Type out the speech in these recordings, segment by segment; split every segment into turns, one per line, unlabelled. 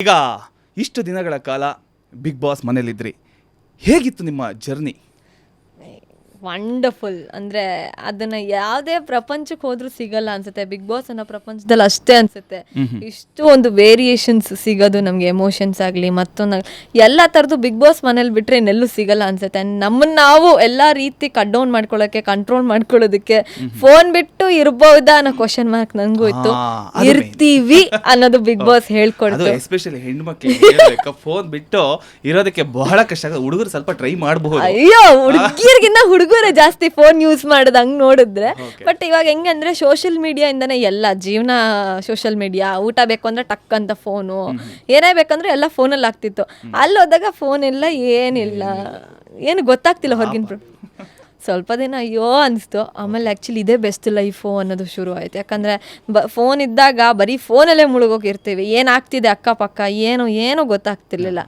ಈಗ ಇಷ್ಟು ದಿನಗಳ ಕಾಲ ಬಿಗ್ ಬಾಸ್ ಮನೇಲಿದ್ರಿ ಹೇಗಿತ್ತು ನಿಮ್ಮ ಜರ್ನಿ?
ವಂಡರ್ಫುಲ್ ಅಂದರೆ ಅದನ್ನು ಯಾವುದೇ ಪ್ರಪಂಚಕ್ಕೆ ಹೋದ್ರೂ ಸಿಗಲ್ಲ ಅನ್ಸುತ್ತೆ. ಬಿಗ್ ಬಾಸ್ ಅನ್ನೋ ಪ್ರಪಂಚದಲ್ಲಿ ಅಷ್ಟೇ ಅನ್ಸುತ್ತೆ. ಇಷ್ಟು ಒಂದು ವೇರಿಯೇಷನ್ಸ್ ಸಿಗೋದು ನಮಗೆ ಎಮೋಷನ್ಸ್ ಆಗಲಿ ಮತ್ತೊಂದು ಎಲ್ಲ ಥರದ್ದು ಬಿಗ್ ಬಾಸ್ ಮನೇಲಿ ಬಿಟ್ಟರೆ ಇನ್ನೆಲ್ಲೂ ಸಿಗಲ್ಲ ಅನ್ಸುತ್ತೆ. ನಮ್ಮನ್ನು ನಾವು ಎಲ್ಲ ರೀತಿ ಕಟ್ ಡೌನ್ ಮಾಡ್ಕೊಳ್ಳೋಕ್ಕೆ ಕಂಟ್ರೋಲ್ ಮಾಡ್ಕೊಳ್ಳೋದಕ್ಕೆ ಫೋನ್ ಬಿಟ್ಟು ಇರ್ಬೋದಾ ಅನ್ನೋ ಕ್ವಶನ್ ಮಾರ್ಕ್ ನನಗೂ ಇತ್ತು. ಇರ್ತೀವಿ ಅನ್ನೋದು ಬಿಗ್ ಬಾಸ್ ಹೇಳ್ಕೊಡ್ತು.
ಎಸ್ಪೆಷಲಿ ಹೆಣ್ಮಕ್ಳಿಗೆ ಫೋನ್ ಬಿಟ್ಟು ಇರೋದಕ್ಕೆ ಬಹಳ ಕಷ್ಟ. ಆಗುತ್ತೆ ಹುಡುಗರು ಸ್ವಲ್ಪ ಟ್ರೈ ಮಾಡಬಹುದು.
ಅಯ್ಯೋ ಹುಡುಗಿಯರ್ಗಿನ್ನ ಹುಡುಗರೇ ಜಾಸ್ತಿ ಫೋನ್ ಯೂಸ್ ಮಾಡೋದು ಹಂಗ್ ನೋಡಿದ್ರೆ. ಬಟ್ ಇವಾಗ ಹೆಂಗಂದ್ರೆ ಸೋಷಿಯಲ್ ಮೀಡಿಯಾ ಇಂದನೇ ಎಲ್ಲ ಜೀವನ ಸೋಷಿಯಲ್ ಮೀಡಿಯಾ ಊಟ ಬೇಕು ಅಂದ್ರೆ ಟಕ್ ಅಂತ ಫೋನು ಏನೇ ಬೇಕಂದ್ರೆ ಎಲ್ಲ ಫೋನಲ್ಲಿ ಆಗ್ತಿತ್ತು. ಅಲ್ಲಿ ಹೋದಾಗ ಫೋನ್ ಎಲ್ಲ ಏನಿಲ್ಲ. ಏನು ಗೊತ್ತಾಗ್ತಿಲ್ಲ ಹೊರಗಿನ ಪ್ರ- ಸ್ವಲ್ಪ ದಿನ ಅಯ್ಯೋ ಅನಿಸ್ತು. ಆಮೇಲೆ ಆ್ಯಕ್ಚುಲಿ ಇದೇ ಬೆಸ್ಟ್ ಲೈಫು ಅನ್ನೋದು ಶುರು ಆಯಿತು. ಯಾಕಂದರೆ ಬ ಫೋನ್ ಇದ್ದಾಗ ಬರೀ ಫೋನಲ್ಲೇ ಮುಳುಗೋಗಿರ್ತೀವಿ ಏನಾಗ್ತಿದೆ ಅಕ್ಕಪಕ್ಕ ಏನು ಏನೂ ಗೊತ್ತಾಗ್ತಿರ್ಲಿಲ್ಲ.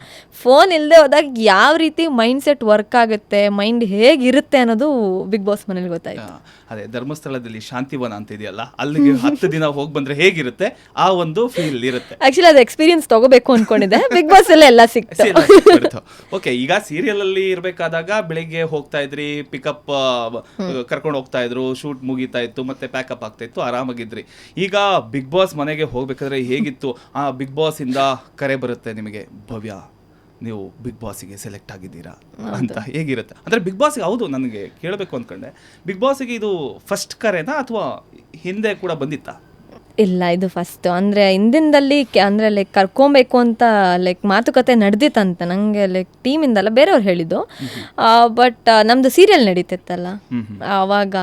ಫೋನ್ ಇಲ್ಲದೆ ಹೋದಾಗ ಯಾವ ರೀತಿ ಮೈಂಡ್ ಸೆಟ್ ವರ್ಕ್ ಆಗುತ್ತೆ ಮೈಂಡ್ ಹೇಗಿರುತ್ತೆ ಅನ್ನೋದು ಬಿಗ್ ಬಾಸ್ ಮನೇಲಿ ಗೊತ್ತಾಯ್ತು.
ಅದೇ ಧರ್ಮಸ್ಥಳದಲ್ಲಿ ಶಾಂತಿವನ ಅಂತ ಇದೆಯಲ್ಲ ಅಲ್ಲಿಗೆ ಹತ್ತು ದಿನ ಹೋಗಿ ಬಂದರೆ ಹೇಗಿರುತ್ತೆ? ಆ ಒಂದು ಫೀಲ್ ಇರುತ್ತೆ.
ಆ್ಯಕ್ಚುಲಿ ಅದು ಎಕ್ಸ್ಪೀರಿಯನ್ಸ್ ತಗೋಬೇಕು ಅಂದ್ಕೊಂಡಿದ್ದೆ ಬಿಗ್ ಬಾಸ್ ಅಲ್ಲೇ ಎಲ್ಲ ಸಿಕ್ತು.
ಓಕೆ ಈಗ ಸೀರಿಯಲ್ ಅಲ್ಲಿ ಇರ್ಬೇಕಾದಾಗ ಬೆಳಿಗ್ಗೆ ಹೋಗ್ತಾ ಇದ್ರಿ ಪಿಕಪ್ ಕರ್ಕೊಂಡು ಹೋಗ್ತಾ ಇದ್ರು ಶೂಟ್ ಮುಗೀತಾ ಇತ್ತು ಮತ್ತೆ ಪ್ಯಾಕಪ್ ಆಗ್ತಾ ಇತ್ತು ಆರಾಮಾಗಿದ್ರಿ. ಈಗ ಬಿಗ್ ಬಾಸ್ ಮನೆಗೆ ಹೋಗ್ಬೇಕಾದ್ರೆ ಹೇಗಿತ್ತು? ಆ ಬಿಗ್ ಬಾಸ್ ಇಂದ ಕರೆ ಬರುತ್ತೆ ನಿಮಗೆ ಭವ್ಯ ನೀವು ಬಿಗ್ ಬಾಸಿಗೆ ಸೆಲೆಕ್ಟ್ ಆಗಿದ್ದೀರಾ ಅಂತ ಹೇಗಿರುತ್ತೆ? ಅಂದ್ರೆ ಬಿಗ್ ಬಾಸ್ಗೆ ಹೌದು ನನಗೆ ಕೇಳಬೇಕು ಅಂದ್ಕೊಂಡೆ ಬಿಗ್ ಬಾಸಿಗೆ ಇದು ಫಸ್ಟ್ ಕರೆನಾ ಅಥವಾ ಹಿಂದೆ ಕೂಡ ಬಂದಿತ್ತಾ?
ಇಲ್ಲ ಇದು ಫಸ್ಟ್ ಅಂದರೆ ಹಿಂದಿನದಲ್ಲಿ ಕೆ- ಅಂದ್ರೆ ಲೈಕ್ ಕರ್ಕೊಬೇಕು ಅಂತ ಲೈಕ್ ಮಾತುಕತೆ ನಡೆದಿತ್ತಂತೆ ನನಗೆ ಲೈಕ್ ಟೀಮಿಂದಲ್ಲ ಬೇರೆಯವ್ರು ಹೇಳಿದ್ದು. ಬಟ್ ನಮ್ಮದು ಸೀರಿಯಲ್ ನಡೀತಿತ್ತಲ್ಲ. ಆವಾಗ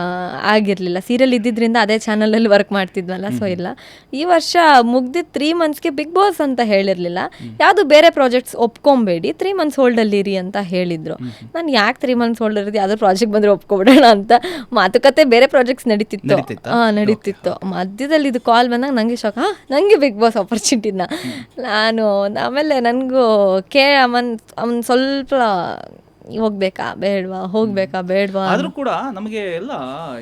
ಆಗಿರಲಿಲ್ಲ. ಸೀರಿಯಲ್ ಇದ್ದಿದ್ರಿಂದ ಅದೇ ಚಾನಲಲ್ಲಿ ವರ್ಕ್ ಮಾಡ್ತಿದ್ವಲ್ಲ ಸೊ ಇಲ್ಲ. ಈ ವರ್ಷ ಮುಗ್ದಿದ್ದು ತ್ರೀ ಮಂತ್ಸ್ಗೆ ಬಿಗ್ ಬಾಸ್ ಅಂತ ಹೇಳಿರಲಿಲ್ಲ. ಯಾವುದು ಬೇರೆ ಪ್ರಾಜೆಕ್ಟ್ಸ್ ಒಪ್ಕೊಬೇಡಿ ತ್ರೀ ಮಂತ್ಸ್ ಹೋಲ್ಡಲ್ಲಿ ಇರಿ ಅಂತ ಹೇಳಿದ್ರು. ನಾನು ಯಾಕೆ ತ್ರೀ ಮಂತ್ಸ್ ಹೋಲ್ಡ್ ಇರೋದು ಯಾವುದೋ ಪ್ರಾಜೆಕ್ಟ್ ಬಂದರೆ ಒಪ್ಕೊಬಿಡೋಣ ಅಂತ ಮಾತುಕತೆ ಬೇರೆ ಪ್ರಾಜೆಕ್ಟ್ಸ್ ನಡೀತಿತ್ತು.
ನಡೀತಿತ್ತಾ?
ಹಾಂ ನಡೀತಿತ್ತು. ಮಧ್ಯದಲ್ಲಿ ಇದು ಕಾಲ್ ಬಂದಾಗ ನನಗೆ ಶಾಕ್ ಹಾಂ ನನಗೆ ಬಿಗ್ ಬಾಸ್ ಆಪರ್ಚುನಿಟಿನ ನಾನು ಆಮೇಲೆ ನನಗೂ ಕೇ ಅವನ್ ಅವನ್ ಸ್ವಲ್ಪ ಹೋಗ್ಬೇಕಾ ಬೇಡವಾ ಹೋಗ್ಬೇಕಾ ಬೇಡವಾ
ಆದ್ರೂ ಕೂಡ ನಮಗೆ ಎಲ್ಲ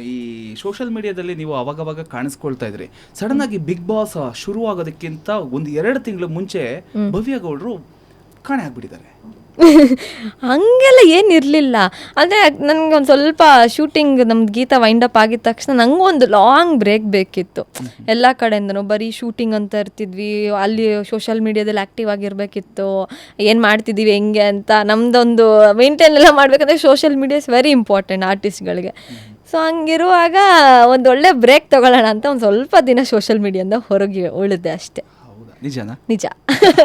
ಈ ಸೋಷಿಯಲ್ ಮೀಡಿಯಾದಲ್ಲಿ ನೀವು ಅವಾಗವಾಗ ಕಾಣಿಸ್ಕೊಳ್ತಾ ಇದ್ರಿ. ಸಡನ್ ಆಗಿ ಬಿಗ್ ಬಾಸ್ ಶುರುವಾಗೋದಕ್ಕಿಂತ ಒಂದು ಎರಡು ತಿಂಗಳು ಮುಂಚೆ ಭವ್ಯ ಗೌಡ್ರು ಕಾಣೆ ಆಗ್ಬಿಟ್ಟಿದ್ದಾರೆ.
ಹಂಗೆಲ್ಲ ಏನಿರಲಿಲ್ಲ ಅಂದರೆ ನನಗೆ ಒಂದು ಸ್ವಲ್ಪ ಶೂಟಿಂಗ್ ನಮ್ದು ಗೀತ ವೈಂಡ್ ಅಪ್ ಆಗಿದ ತಕ್ಷಣ ನಂಗೂ ಒಂದು ಲಾಂಗ್ ಬ್ರೇಕ್ ಬೇಕಿತ್ತು. ಎಲ್ಲ ಕಡೆಯಿಂದನು ಬರೀ ಶೂಟಿಂಗ್ ಅಂತ ಇರ್ತಿದ್ವಿ ಅಲ್ಲಿ ಸೋಷಿಯಲ್ ಮೀಡಿಯಾದಲ್ಲಿ ಆ್ಯಕ್ಟಿವ್ ಆಗಿರಬೇಕಿತ್ತು ಏನು ಮಾಡ್ತಿದ್ದೀವಿ ಹೆಂಗೆ ಅಂತ ನಮ್ಮದೊಂದು ಮೇಂಟೈನ್ ಎಲ್ಲ ಮಾಡಬೇಕಂದ್ರೆ social media is very important ಆರ್ಟಿಸ್ಟ್ಗಳಿಗೆ so ಹಂಗಿರುವಾಗ ಒಂದು ಒಳ್ಳೆ ಬ್ರೇಕ್ ತಗೊಳ್ಳೋಣ ಅಂತ ಒಂದು ಸ್ವಲ್ಪ ದಿನ ಸೋಷಿಯಲ್ ಮೀಡಿಯಾದಿಂದ ಹೊರಗೆ ಉಳಿದೆ ಅಷ್ಟೇ.
ನಿಜನಾ?
ನಿಜ.